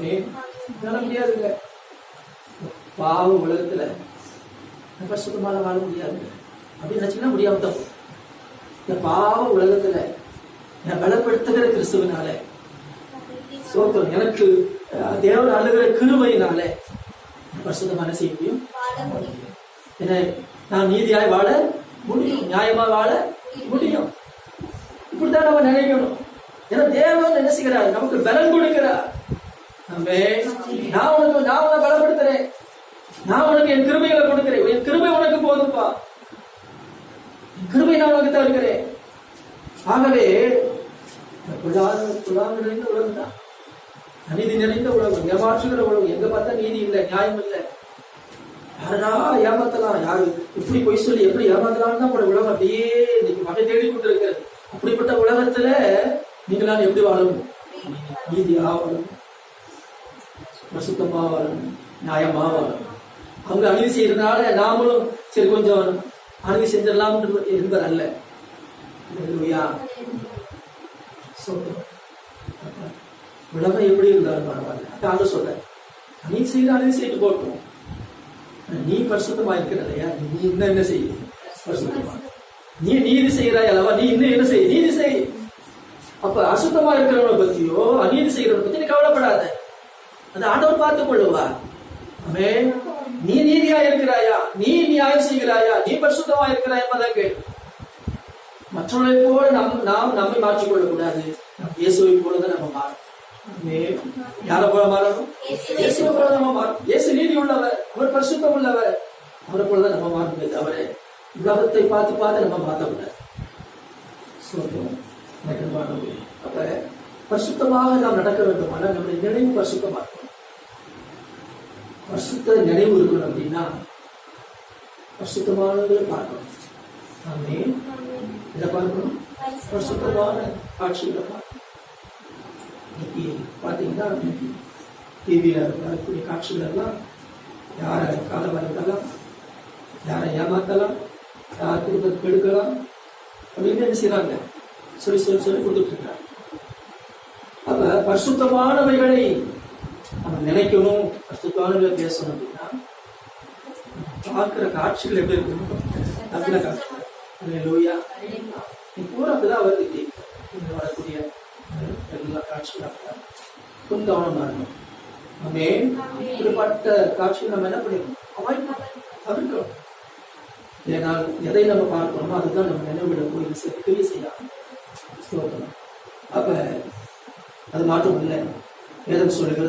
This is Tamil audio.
பண்ணி என்னால முடியாதுங்க. பாவ உலகத்துல. நம்ம வாழ முடியாது அப்படின்னு நினைச்சீங்கன்னா முடியாம தான் இந்த பாவ உலகத்துல என் பலப்படுத்துகிற கிறிஸ்துவனால சோத்திரம் எனக்கு தேவன் அழுகிற கிருமையினால பரிசுத்தமான செய்ய முடியும் என்ன நான் நீதியாய் வாழ முடியும் நியாயமா வாழ முடியும். இப்படித்தான் நம்ம நினைக்கணும். ஏன்னா தேவன் என்ன செய்கிறார்? நமக்கு பலன் கொடுக்கிறார். நான் உனக்கு நான் உனக்கு பலப்படுத்துறேன். நான் உனக்கு என் கிருபைகளை கொடுக்கிறேன். என் கிருமை உனக்கு போதும்பா. கிருமை நான் உனக்கு தருகிறேன். ஆகவே நிறைந்த உலகம் தான். அநீதி நிறைந்த உலகம். ஏமாற்றுகிற உலகம். எங்க பார்த்தா நீதி இல்லை நியாயம் இல்லை. யாரா ஏமாத்தலாம்? யாரு? இப்படி பொய் சொல்லி எப்படி ஏமாத்தலாம்னு தான் உலகம். அப்படியே இன்னைக்கு வகை தேடி கொண்டிருக்கிறது. அப்படிப்பட்ட உலகத்துல நீங்களாம் எப்படி வாழணும் நீதி ஆகணும் பிரசுத்தமா வாழணும் நியாயமாக வாழணும் அவங்க அநீதி செய்யறதுனால நாமளும் சரி கொஞ்சம் அநீதி செஞ்சிடலாம் என்பது அல்ல உலகம் எப்படி இருந்தாலும் பரவாயில்ல. அதான் சொல்றேன். அணி செய்யற அநீதி செய்து போட்டோம். நீ பரிசுத்தமா இருக்கிற இல்லையா நீ இன்னும் என்ன செய்ய? பரிசுத்தமா. நீ நீதி செய்யறாய்? அல்லவா? நீ இன்னும் என்ன செய்ய? நீதி செய். அப்ப அசுத்தமா இருக்கிறவனை பத்தியோ அநீதி செய்யறவனை பத்தி நீ கவலைப்படாத. அது ஆண்டவர் பார்த்துக் கொள்ளுவா. ஆமே நீ நீதியா இருக்கிறாயா? நீ நியாயம் செய்கிறாயா? நீ பரிசுத்தமா இருக்கிறாய் என்பதான் கேள்வி மற்றவர்களை போல நம் நாம் நம்மை மாற்றிக்கொள்ள கூடாது நம் இயேசுவை போலதான் நம்ம மாறணும். யார யாரை போல மாறணும்? இயேசுவை போல நம்ம மாறணும். இயேசு நீதி உள்ளவர் அவர் பரிசுத்தம் உள்ளவர் அவரை போலதான் நம்ம மாறணுமே தவிர உலகத்தை பார்த்து பார்த்து நம்ம மாற்ற கூடாது அப்ப பரிசுத்தமாக நாம் நடக்க வேண்டுமானால் நம்முடைய நினைவு பரிசுத்தமாக இருக்கணும் பரிசுத்த நினைவு இருக்கணும் அப்படின்னா பரிசுத்தமானதை பார்க்கணும். ஆமே. இதை பார்க்கணும்? பரிசுத்தமான காட்சிகளை பார்க்கணும். இன்னைக்கு பார்த்தீங்கன்னா டிவியில் வரக்கூடிய காட்சிகள் எல்லாம் யாரை கால வரலாம் யாரை ஏமாத்தலாம்? யார் குடும்பத்தை கெடுக்கலாம்? அப்படின்னு என்ன செய்யறாங்க சொல்லி சொல்லி சொல்லி கொடுத்துட்டு இருக்காங்க. பரிசுத்தமானவைகளை நம்ம நினைக்கணும். பரிசுத்தமானவை பேசணும் அப்படின்னா பார்க்கிற காட்சிகள் எப்படி இருக்கணும் நல்ல காட்சிகள். லோயா பூரா அப்படிதான் வருது இன்னைக்கு. வரக்கூடிய எல்லா காட்சிகளாக கொஞ்சம் கவனமா இருக்கணும் ஆமே இப்படிப்பட்ட காட்சிகள் நம்ம என்ன பண்ணிடணும் அவாய்ட் தவிர்க்கணும். ஏனால் எதை நம்ம பார்க்கிறோமோ அதுதான் நம்ம நினைவிட போய் கிரியை செய்யலாம். அப்ப அது மாற்றம் இல்லை. வேதம் சொல்லுகிறது.